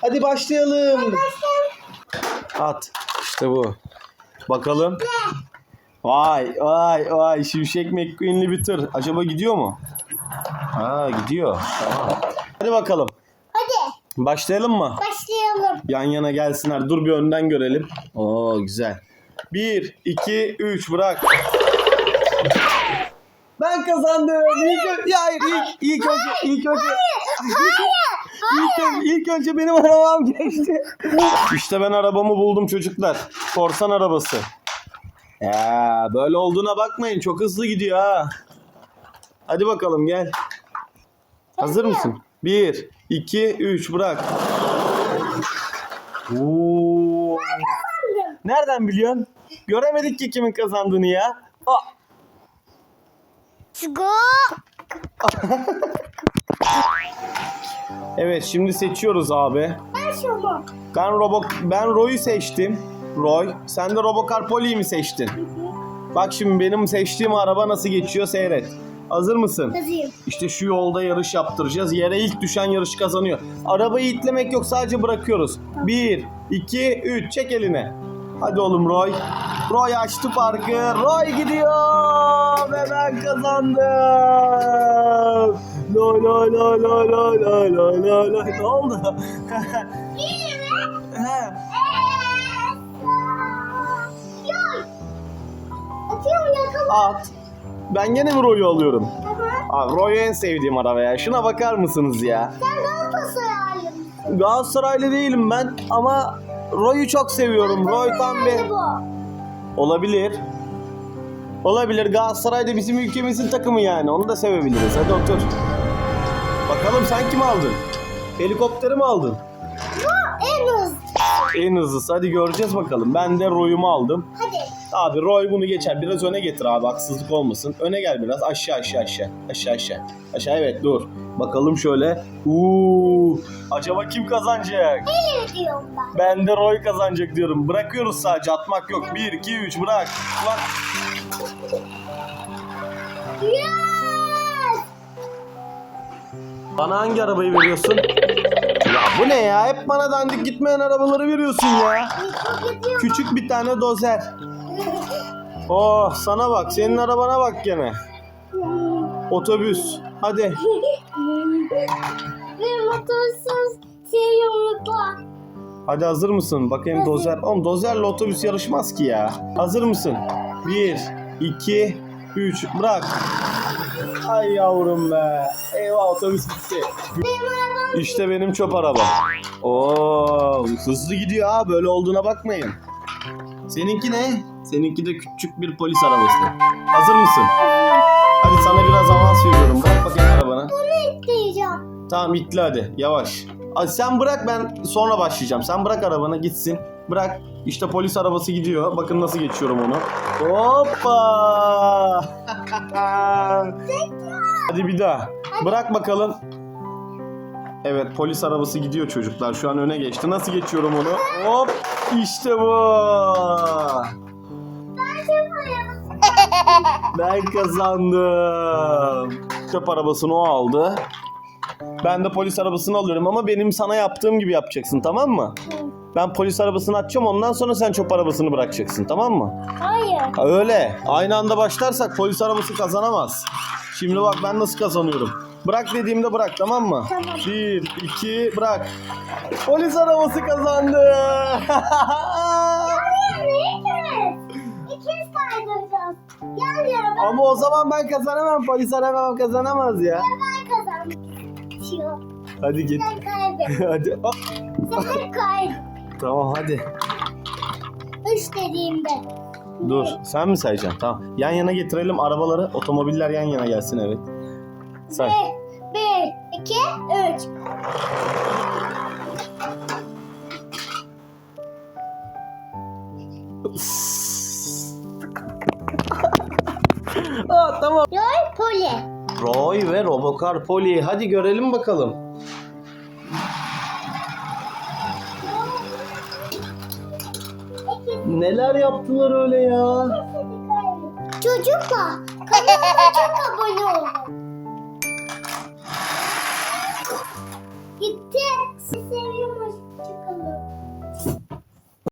Hadi başlayalım. At. İşte bu. Bakalım. Vay vay vay Şimşek McQueen'li bir tır. Acaba gidiyor mu? Ha gidiyor. Tamam. Hadi bakalım. Hadi Başlayalım mı? başlayalım. Yan yana gelsinler. Dur bir önden görelim. Oo güzel. 1, 2, 3 bırak. Ben kazandım. İlk, hayır ilk, ilk önce ilk önce ilk, önce, ilk önce benim arabam geçti. İşte ben arabamı buldum çocuklar. Korsan arabası. Ya böyle olduğuna bakmayın. Çok hızlı gidiyor ha. Hadi bakalım gel. Hazır mısın? 1, 2, 3 bırak. Oo. Nereden biliyorsun? Göremedik ki kimin kazandığını ya. Aa, Go. Evet şimdi seçiyoruz abi. Ben şunu. Ben Robo ben Roy'u seçtim. Roy, sen de Robocar Poli'yi mi seçtin? Bak şimdi benim seçtiğim araba nasıl geçiyor seyret. Hazır mısın? Yazayım. İşte şu yolda yarış yaptıracağız. Yere ilk düşen yarış kazanıyor. Arabayı itlemek yok sadece bırakıyoruz. 1, 2, 3 çek eline. Hadi oğlum Roy. Roy açtı farkı. Roy gidiyor. Ve ben kazandım. Loy loy loy loy loy loy loy loy loy. Ne oldu? He. Atıyorum yakala. At. Ben gene mi Roy'u alıyorum? Aha. Abi Roy en sevdiğim araba ya. Şuna bakar mısınız ya? Sen Galatasaraylı mısın? Galatasaraylı değilim ben ama Roy'u çok seviyorum. Roy tam bir... Olabilir. Olabilir. Galatasaray da bizim ülkemizin takımı yani. Onu da sevebiliriz. Hadi otur. Bakalım sen kimi aldın? Helikopteri mi aldın? Bu en hızlı. En hızlısı. Hadi göreceğiz bakalım. Ben de Roy'umu aldım. Hadi. Abi Roy bunu geçer. Biraz öne getir abi. Haksızlık olmasın. Öne gel biraz. Aşağı aşağı aşağı. Aşağı aşağı. Aşağı evet dur. Bakalım şöyle. Uuu. Acaba kim kazanacak? Öyle diyorum ben. Ben de Roy kazanacak diyorum. Bırakıyoruz sadece. Atmak yok. 1, 2, 3 bırak. Ulan. Yes! Bana hangi arabayı veriyorsun? Ya bu ne ya? Hep bana dandik gitmeyen arabaları veriyorsun ya. Küçük bir tane dozer. Oh sana bak. Senin arabana bak gene. Otobüs. Hadi. Ve motorsuz şey yumrukla. Hadi hazır mısın? Bakayım dozer. Oğlum dozerle otobüs yarışmaz ki ya. Hazır mısın? 1, 2, 3. Bırak. Ay yavrum be. Eyvah otobüs bitti. İşte benim çöp arabam. Oo, hızlı gidiyor ha. Böyle olduğuna bakmayın. Seninki ne? Seninki de küçük bir polis arabası. Hazır mısın? Hadi sana biraz avans veriyorum. Bırak bakayım arabanı. bunu itleyeceğim. Tamam itle hadi. Yavaş. Hadi sen bırak ben sonra başlayacağım. Sen bırak arabanı gitsin. Bırak. İşte polis arabası gidiyor. Bakın nasıl geçiyorum onu. Hoppa. hadi bir daha. Bırak bakalım. Evet polis arabası gidiyor çocuklar. Şu an öne geçti. Nasıl geçiyorum onu? Hop. İşte bu. Ben kazandım. Çöp arabasını o aldı. Ben de polis arabasını alıyorum ama benim sana yaptığım gibi yapacaksın tamam mı? Ben polis arabasını açacağım ondan sonra sen çöp arabasını bırakacaksın tamam mı? Hayır. Ha, öyle. Aynı anda başlarsak polis arabası kazanamaz. Şimdi bak ben nasıl kazanıyorum. Bırak dediğimde bırak tamam mı? Tamam. Bir, iki, bırak. Polis arabası kazandı. İkimiz. İkimiz kaydıracağız. Yan yana ben, ama o zaman ben kazanamam. Polis arabam kazanamaz ya. ben kazandım. Hadi git. Sen kaybet. hadi. Hop. Sen kaybet. Tamam hadi. Üç dediğimde. Dur. Sen mi sayacaksın? Tamam. Yan yana getirelim arabaları. Otomobiller yan yana gelsin evet. Say. Bir, bir, iki, üç. Aa, tamam. Yol poli. Roy ve Robocar Poli. Hadi görelim bakalım. Neler yaptılar öyle ya? Çocukla kanalıma çok